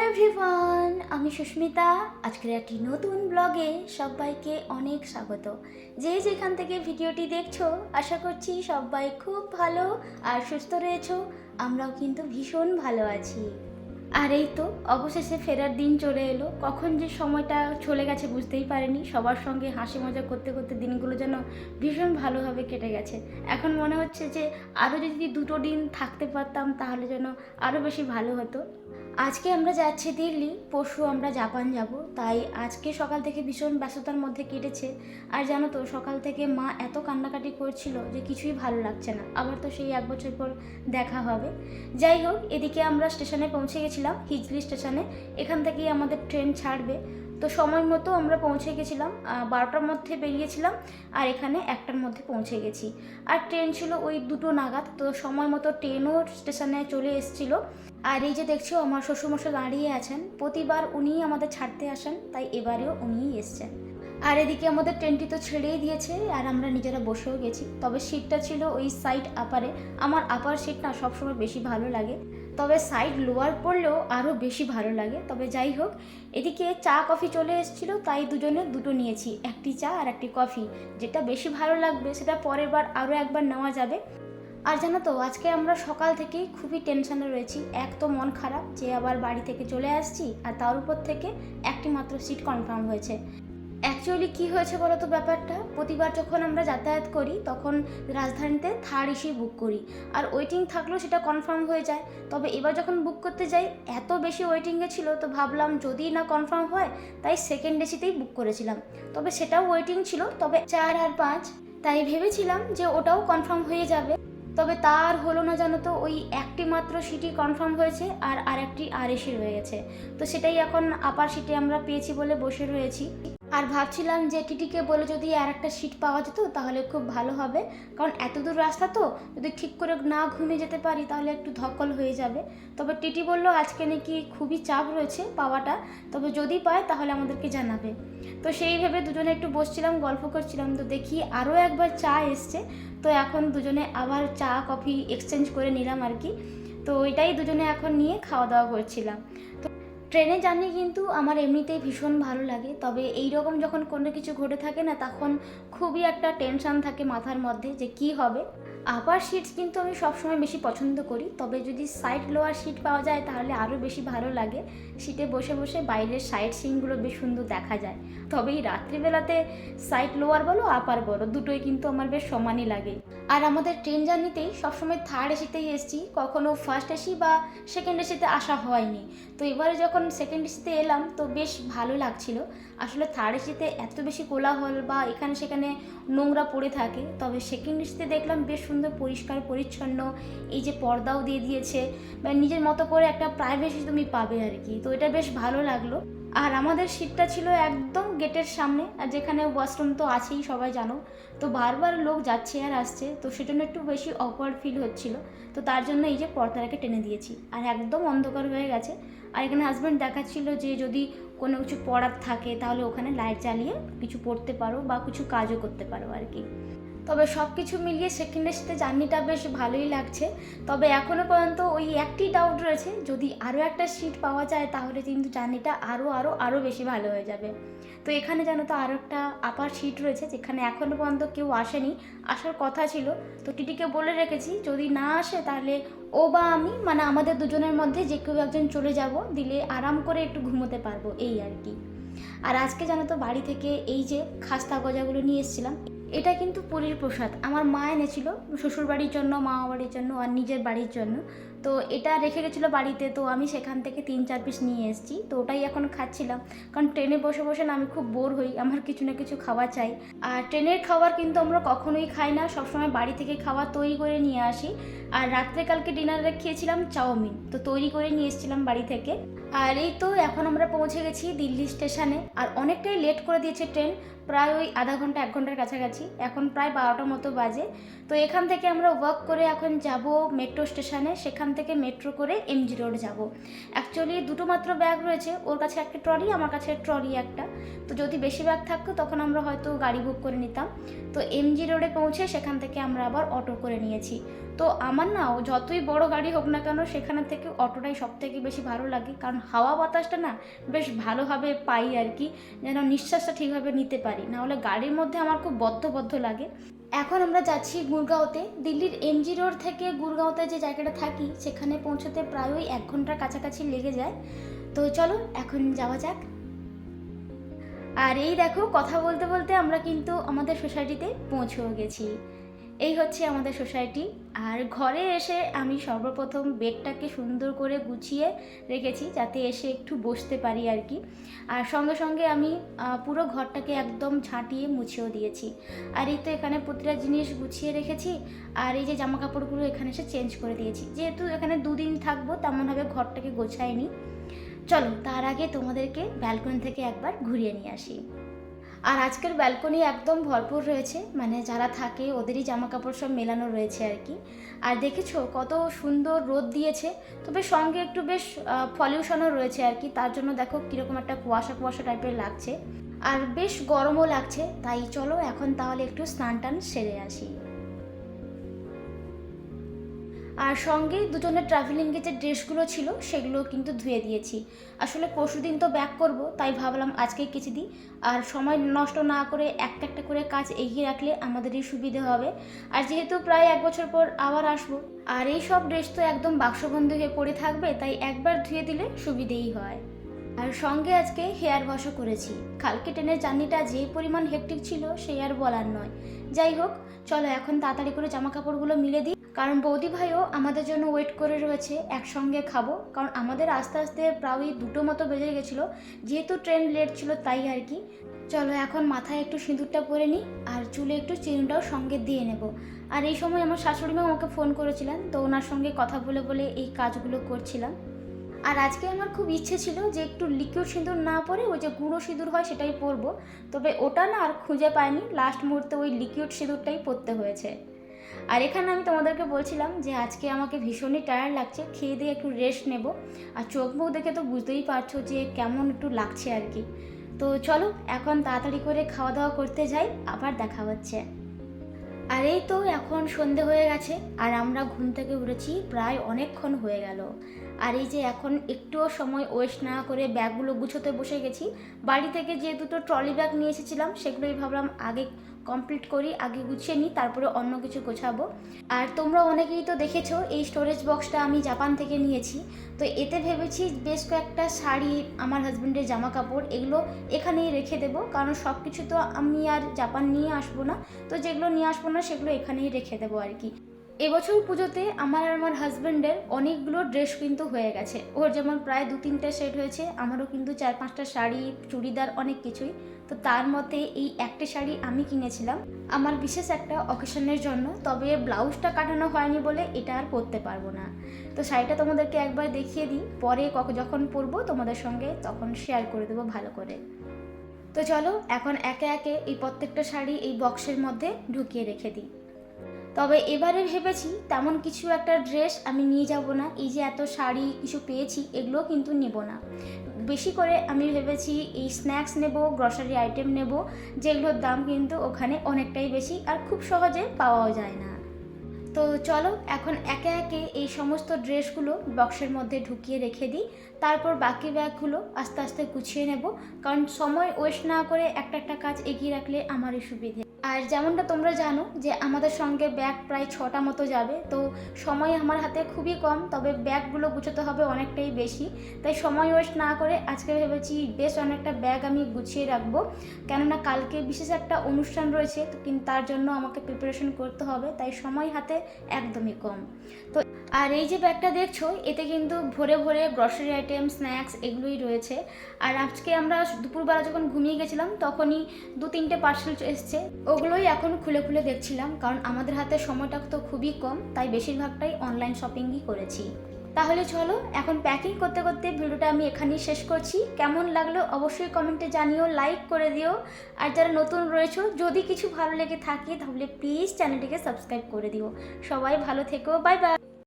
Everyone আমি সুস্মিতা। আজকের একটি নতুন ব্লগে সবাইকে অনেক স্বাগত। যে যেখান থেকে ভিডিওটি দেখছ, আশা করছি সবাই খুব ভালো আর সুস্থ রয়েছো। আমরাও কিন্তু ভীষণ ভালো আছি। আর এই তো, অবশেষে ফেরার দিন চলে এলো। কখন যে সময়টা চলে গেছে বুঝতেই পারিনি। সবার সঙ্গে হাসি মজা করতে করতে দিনগুলো যেন ভীষণ ভালোভাবে কেটে গেছে। এখন মনে হচ্ছে যে আরও যদি দুটো দিন থাকতে পারতাম, তাহলে যেন আরও বেশি ভালো হতো। আজকে আমরা যাচ্ছি দিল্লি, পরশু আমরা জাপান যাব। তাই আজকে সকাল থেকে ভীষণ ব্যস্ততার মধ্যে কেটেছে। আর জানো তো, সকাল থেকে মা এত কান্নাকাটি করছিল যে কিছুই ভালো লাগছে না। আবার তো সেই এক বছর পর দেখা হবে। যাই হোক, এদিকে আমরা স্টেশনে পৌঁছে গেছিলাম, হিজলি স্টেশনে। এখান থেকেই আমাদের ট্রেন ছাড়বে। তো সময় মতো আমরা পৌঁছে গেছিলাম বারোটার মধ্যে বেরিয়েছিলাম আর এখানে একটার মধ্যে পৌঁছে গেছি। আর ট্রেন ছিল ওই দুটো নাগাদ, তো সময় মতো ট্রেনও স্টেশনে চলে এসেছিল। আর এই যে দেখছ, আমার শ্বশুরমশাই দাঁড়িয়ে আছেন। প্রতিবার উনিই আমাদের ছাড়তে আসেন, তাই এবারেও উনিই এসছেন। আর এদিকে আমাদের ট্রেনটি তো ছেড়েই দিয়েছে, আর আমরা নিজেরা বসেও গেছি। তবে সিটটা ছিল ওই সাইড আপারে আমার আপার সিট না সবসময় বেশি ভালো লাগে। তবে সাইড লোয়ার পড়লেও আরও বেশি ভালো লাগে। তবে যাই হোক, এদিকে চা কফি চলে এসেছিল, তাই দুজনে দুটো নিয়েছি। একটি চা আর একটি কফি যেটা বেশি ভালো লাগবে, সেটা পরের বার আরও একবার নেওয়া যাবে। আর জানো তো, আজকে আমরা সকাল থেকেই খুবই টেনশনে রয়েছি। এক তো মন খারাপ, যে আবার বাড়ি থেকে চলে আসছি, আর তার উপর থেকে একটি মাত্র সিট কনফার্ম হয়েছে। অ্যাকচুয়ালি কি হয়েছে বলো তো ব্যাপারটা? প্রতিবার যখন আমরা যাতায়াত করি, তখন রাজধানীতে থার্ড এসি বুক করি। আর ওয়েটিং থাকলেও সেটা কনফার্ম হয়ে যায়। তবে এবার যখন বুক করতে যাই, এত বেশি ওয়েটিংয়ে ছিল, তো ভাবলাম যদি না কনফার্ম হয়, তাই সেকেন্ড এসিতেই বুক করেছিলাম। তবে সেটাও ওয়েটিং ছিল, তবে চার আর পাঁচ, তাই ভেবেছিলাম যে ওটাও কনফার্ম হয়ে যাবে। তবে তার হলো না জানো তো, ওই একটি মাত্র সিটি কনফার্ম হয়েছে, আর আরেকটি আর এসি রয়ে গেছে। তো সেটাই এখন আপার সিটে আমরা পেয়েছি বলে বসে রয়েছি। আর ভাবছিলাম যে টিটিকে বলে যদি আর একটা সিট পাওয়া যেত, তাহলে খুব ভালো হবে। কারণ এত দূর রাস্তা তো, যদি ঠিক করে না ঘুমিয়ে যেতে পারি, তাহলে একটু ধকল হয়ে যাবে। তবে টিটি বলল, আজকে নাকি খুবই চাপ রয়েছে পাওয়াটা, তবে যদি পায়, তাহলে আমাদেরকে জানাবে। তো সেই ভেবে দুজনে একটু বসছিলাম, গল্প করছিলাম। তো দেখি আরও একবার চা এসছে। তো এখন দুজনে আবার চা, কফি এক্সচেঞ্জ করে নিলাম আর কি। তো ওইটাই দুজনে এখন নিয়ে খাওয়া দাওয়া করছিলাম ট্রেনে জার্নি কিন্তু আমার এমনিতেই ভীষণ ভালো লাগে। তবে এই রকম যখন কোনো কিছু ঘটে থাকে না, তখন খুবই একটা টেনশন থাকে মাথার মধ্যে যে কি হবে। আপার সিটস কিন্তু আমি সবসময় বেশি পছন্দ করি। তবে যদি সাইড লোয়ার সিট পাওয়া যায়, তাহলে আরও বেশি ভালো লাগে। সিটে বসে বসে বাইরের সাইড সিনগুলো বেশ সুন্দর দেখা যায়। তবে এই রাত্রিবেলাতে সাইড লোয়ার বলো আপার বলো, দুটোই কিন্তু আমার বেশ সমানই লাগে। আর আমাদের ট্রেন জার্নিতেই সবসময় থার্ড এসিতেই এসেছি। কখনো ফার্স্ট এসি বা সেকেন্ড এসিতে আসা হয়নি। তো এবারে যখন সেকেন্ড এসিতে এলাম, তো বেশ ভালো লাগছিল। আসলে থার্ড এসিতে এত বেশি কোলাহল বা এখানে সেখানে নোংরা পড়ে থাকে, তবে সেকেন্ড এসিতে দেখলাম বেশ সুন্দর পরিষ্কার, পরিচ্ছন্ন, এই যে পর্দাও দিয়ে দিয়েছে মানে নিজের মতো করে একটা প্রাইভেসি তুমি পাবে আর কি। তো এটা বেশ ভালো লাগল। আর আমাদের সিটটা ছিল একদম গেটের সামনে, আর যেখানে ওয়াশরুম তো আছেই, সবাই জানো। তো বারবার লোক যাচ্ছে আর আসছে, তো সেজন্য একটু বেশি অকওয়ার্ড ফিল হচ্ছিল। তো তার জন্য এই যে পর্দাটাকে টেনে দিয়েছি। আর একদম অন্ধকার হয়ে গেছে। আর এখানে হাজব্যান্ড দেখাচ্ছিল যে যদি কোনো কিছু পড়ার থাকে, তাহলে ওখানে লাইট জ্বালিয়ে কিছু পড়তে পারো বা কিছু কাজও করতে পারো আর কি। তবে সব কিছু মিলিয়ে সেকেন্ড এসিতে জার্নিটা বেশ ভালোই লাগছে। তবে এখনও পর্যন্ত ওই একটি ডাউট রয়েছে, যদি আরও একটা সিট পাওয়া যায়, তাহলে কিন্তু জার্নিটা আরও আরও আরও বেশি ভালো হয়ে যাবে। তো এখানে জানো তো আরও একটা আপার সিট রয়েছে, যেখানে এখনও পর্যন্ত কেউ আসেনি, আসার কথা ছিল। তো টিটিকে বলে রেখেছি, যদি না আসে তাহলে ও বা আমি মানে আমাদের দুজনের মধ্যে যে কেউ একজন চলে যাব, দিলে আরাম করে একটু ঘুমোতে পারব, এই আর কি। আর আজকে জানো তো বাড়ি থেকে এই যে খাস্তা গজাগুলো নিয়ে এসেছিলাম এটা কিন্তু পুরীর প্রসাদ। আমার মা এনেছিল শ্বশুর বাড়ির জন্য মামা বাড়ির জন্য আর নিজের বাড়ির জন্য। তো এটা রেখে গেছিল বাড়িতে, তো আমি সেখান থেকে তিন চার পিস নিয়ে এসেছি। তো ওটাই এখন খাচ্ছিলাম। কারণ ট্রেনে বসে বসে না আমি খুব বোর হই, আমার কিছু না কিছু খাওয়া চাই। আর ট্রেনের খাবার কিন্তু আমরা কখনোই খাই না, সবসময় বাড়ি থেকে খাবার তৈরি করে নিয়ে আসি। আর রাত্রে কালকে ডিনারে খেয়েছিলাম চাউমিন, তো তৈরি করে নিয়ে এসেছিলাম বাড়ি থেকে। আর এই তো এখন আমরা পৌঁছে গেছি দিল্লি স্টেশনে। আর অনেকটাই লেট করে দিয়েছে ট্রেন, প্রায় ওই আধা ঘণ্টা, এক ঘণ্টার কাছাকাছি। এখন প্রায় বারোটার মতো বাজে। তো এখান থেকে আমরা ওয়াক করে এখন যাব মেট্রো স্টেশনে সেখান সেখান থেকে মেট্রো করে এমজি রোড যাব। অ্যাকচুয়ালি দুটো মাত্র ব্যাগ রয়েছে, ওর কাছে একটা ট্রলি আমার কাছে ট্রলি একটা। তো যদি বেশি ব্যাগ থাকতো, তখন আমরা হয়তো গাড়ি বুক করে নিতাম। তো এমজি রোডে পৌঁছে সেখান থেকে আমরা আবার অটো করে নিয়েছি। তো আমার না যতই বড় গাড়ি হোক না কেন, সেখানে থেকে অটোটাই সব থেকে বেশি ভালো লাগে। কারণ হাওয়া বাতাসটা না, বেশ ভালোভাবে পাই আর কি, যেন নিঃশ্বাসটা ঠিকভাবে নিতে পারি। নাহলে গাড়ির মধ্যে আমার খুব বদ্ধ বদ্ধ লাগে। এখন আমরা যাচ্ছি গুরগাঁওতে। দিল্লির এমজি রোড থেকে গুরগাঁওতে যে জায়গাটা থাকি, সেখানে পৌঁছতে প্রায়ই এক ঘণ্টার কাছাকাছি লেগে যায়। তো চলো, এখন যাওয়া যাক। আর এই দেখো, কথা বলতে বলতে আমরা কিন্তু আমাদের সোসাইটিতে পৌঁছেও গেছি। এই হচ্ছে আমাদের সোসাইটি। আর ঘরে এসে আমি সর্বপ্রথম বেডটাকে সুন্দর করে গুছিয়ে রেখেছি, যাতে এসে একটু বসতে পারি আর কি। আর সঙ্গে সঙ্গে আমি পুরো ঘরটাকে একদম ঝাঁটিয়ে মুছেও দিয়েছি। আর এই তো এখানে প্রতিটা জিনিস গুছিয়ে রেখেছি, আর এই যে জামা কাপড়গুলো এখানে এসে চেঞ্জ করে দিয়েছি। যেহেতু এখানে দুদিন থাকব, তেমনভাবে ঘরটাকে গোছাইনি। চলো, তার আগে তোমাদেরকে ব্যালকনি থেকে একবার ঘুরিয়ে নিয়ে আসি। আর আজকের ব্যালকনি একদম ভরপুর রয়েছে মানে যারা থাকে ওদেরই জামা কাপড় সব মেলানো রয়েছে আর কি। আর দেখেছ কত সুন্দর রোদ দিয়েছে, তবে সঙ্গে একটু বেশ পলিউশনও রয়েছে আর কি, তার জন্য দেখো কীরকম একটা কুয়াশা কুয়াশা টাইপের লাগছে। আর বেশ গরমও লাগছে, তাই চলো এখন তাহলে একটু স্নান টান সেরে আসি। আর সঙ্গে দুজনের ট্রাভেলিংয়ে যে ড্রেসগুলো ছিল সেগুলো কিন্তু ধুয়ে দিয়েছি। আসলে পরশু দিন তো ব্যাক করব, তাই ভাবলাম আজকেই কিছু দিই আর সময় নষ্ট না করে একটা একটা করে কাজ এগিয়ে রাখলে আমাদেরই সুবিধে হবে। আর যেহেতু প্রায় এক বছর পর আবার আসব, আর এই সব ড্রেস তো একদম বাক্সবন্ধ হয়ে পড়ে থাকবে, তাই একবার ধুয়ে দিলে সুবিধেই হয়। আর সঙ্গে আজকে হেয়ার ওয়াশও করেছি। কালকে ট্রেনের জার্নিটা যে পরিমাণ হেকটিক ছিল সেই আর বলার নয়। যাই হোক, চলো এখন তাড়াতাড়ি করে জামা কাপড়গুলো মিলে দিই। কারণ বৌদি ভাইও আমাদের জন্য ওয়েট করে রয়েছে, একসঙ্গে খাব। কারণ আমাদের আস্তে আস্তে প্রায় দুটো মতো বেজে গেছিল, যেহেতু ট্রেন লেট ছিল তাই আর কি। চলো এখন মাথায় একটু সিঁদুরটা পরে নিই, আর চুলে একটু চিনুটাও সঙ্গে দিয়ে নেব। আর এই সময় আমার শাশুড়ি মা আমাকে ফোন করেছিলেন, তো ওনার সঙ্গে কথা বলে বলে এই কাজগুলো করছিলাম। আর আজকে আমার খুব ইচ্ছে ছিল যে একটু লিকুইড সিঁদুর না পরে ওই যে গুঁড়ো সিঁদুর হয় সেটাই পরবো। তবে ওটা না আর খুঁজে পাইনি। লাস্ট মুহূর্তে ওই লিকুইড সিঁদুরটাই পরতে হয়েছে। আর এখানে আমি তোমাদেরকে বলছিলাম যে আজকে আমাকে ভীষণই টায়ার্ড লাগছে। খেয়ে দিয়ে একটু রেস্ট নেব। আর চোখ মুখ দেখে তো বুঝতেই পারছ যে কেমন একটু লাগছে আর কি। তো চলো, এখন তাড়াতাড়ি করে খাওয়া দাওয়া করতে যাই। আবার দেখা হচ্ছে। আর এই তো এখন সন্ধে হয়ে গেছে। আর আমরা ঘুম থেকে উঠেছি প্রায় অনেকক্ষণ হয়ে গেল। আর এই যে এখন একটুও সময় ওয়েস্ট না করে ব্যাগগুলো গুছোতে বসে গেছি। বাড়ি থেকে যে দুটো ট্রলি ব্যাগ নিয়ে এসেছিলাম, সেগুলোই ভাবলাম আগে কমপ্লিট করি, আগে গুছিয়ে নিই, তারপরে অন্য কিছু গোছাবো। আর তোমরা অনেকেই তো দেখেছ, এই স্টোরেজ বক্সটা আমি জাপান থেকে নিয়েছি। তো এতে ভেবেছি বেশ কয়েকটা শাড়ি, আমার হাজব্যান্ডের জামা কাপড় এগুলো এখানেই রেখে দেবো। কারণ সব কিছু তো আমি আর জাপান নিয়ে আসব না। তো যেগুলো নিয়ে আসব না, সেগুলো এখানেই রেখে দেবো আর কি। এবছর পুজোতে আমার আর আমার হাজব্যান্ডের অনেকগুলো ড্রেস কিন্তু হয়ে গেছে। ওর যেমন প্রায় দু তিনটে সেট হয়েছে, আমারও কিন্তু চার পাঁচটা শাড়ি, চুড়িদার অনেক কিছুই। তো তার মধ্যে এই একটা শাড়ি আমি কিনেছিলাম। আমার বিশেষ একটা অকেশনের জন্য, তবে ব্লাউজটা কাটানো হয়নি বলে এটা আর পরতে পারব না। তো শাড়িটা তোমাদেরকে একবার দেখিয়ে দিই, পরে যখন পরবো তোমাদের সঙ্গে তখন শেয়ার করে দেবো ভালো করে। তো চলো, এখন একে একে এই প্রত্যেকটা শাড়ি এই বক্সের মধ্যে ঢুকিয়ে রেখে দিই। তবে এবারে ভেবেছি তেমন কিছু একটা ড্রেস আমি নিয়ে যাব না। এই যে এত শাড়ি কিছু পেয়েছি এগুলো কিন্তু নেব না। বেশি করে আমি ভেবেছি এই স্ন্যাক্স নেব গ্রসারি আইটেম নেব, যেগুলোর দাম কিন্তু ওখানে অনেকটাই বেশি আর খুব সহজে পাওয়াও যায় না। তো চলো, এখন একে একে এই সমস্ত ড্রেসগুলো বক্সের মধ্যে ঢুকিয়ে রেখে দিই। তারপর বাকি ব্যাগগুলো আস্তে আস্তে গুছিয়ে নেব। কারণ সময় ওয়েস্ট না করে একটা একটা কাজ এগিয়ে রাখলে আমারই সুবিধে। আর যেমনটা তোমরা জানো যে আমাদের সঙ্গে ব্যাগ প্রায় ছটা মতো যাবে, তো সময় আমার হাতে খুবই কম, তবে ব্যাগগুলো গুছোতে হবে অনেকটাই বেশি। তাই সময় ওয়েস্ট না করে আজকে ভেবেছি বেশ অনেকটা ব্যাগ আমি গুছিয়ে রাখব। কেননা কালকে বিশেষ একটা অনুষ্ঠান রয়েছে কিন্তু তার জন্য আমাকে প্রিপারেশন করতে হবে, তাই সময় হাতে একদমই কম। তো আর এই যে ব্যাগটা দেখছ, এতে কিন্তু ভরে ভরে গ্রসারি আইটেম স্ন্যাক্স এগুলোই রয়েছে। আর আজকে আমরা দুপুরবেলা যখন ঘুমিয়ে গেছিলাম, তখনই দু তিনটে পার্সেল এসছে। ওগুলোই এখন খুলে খুলে দেখছিলাম, কারণ আমাদের হাতে সময়টা তো খুবই কম, তাই বেশিরভাগটাই অনলাইন শপিংই করেছি। তাহলে চলো, এখন প্যাকিং করতে করতে ভিডিওটা আমি এখানেই শেষ করছি। কেমন লাগল অবশ্যই কমেন্টে জানিও লাইক করে দিও। আর যারা নতুন রয়েছো, যদি কিছু ভালো লেগে থাকে, তাহলে প্লিজ চ্যানেলটিকে সাবস্ক্রাইব করে দিও। সবাই ভালো থেকো বাই বাই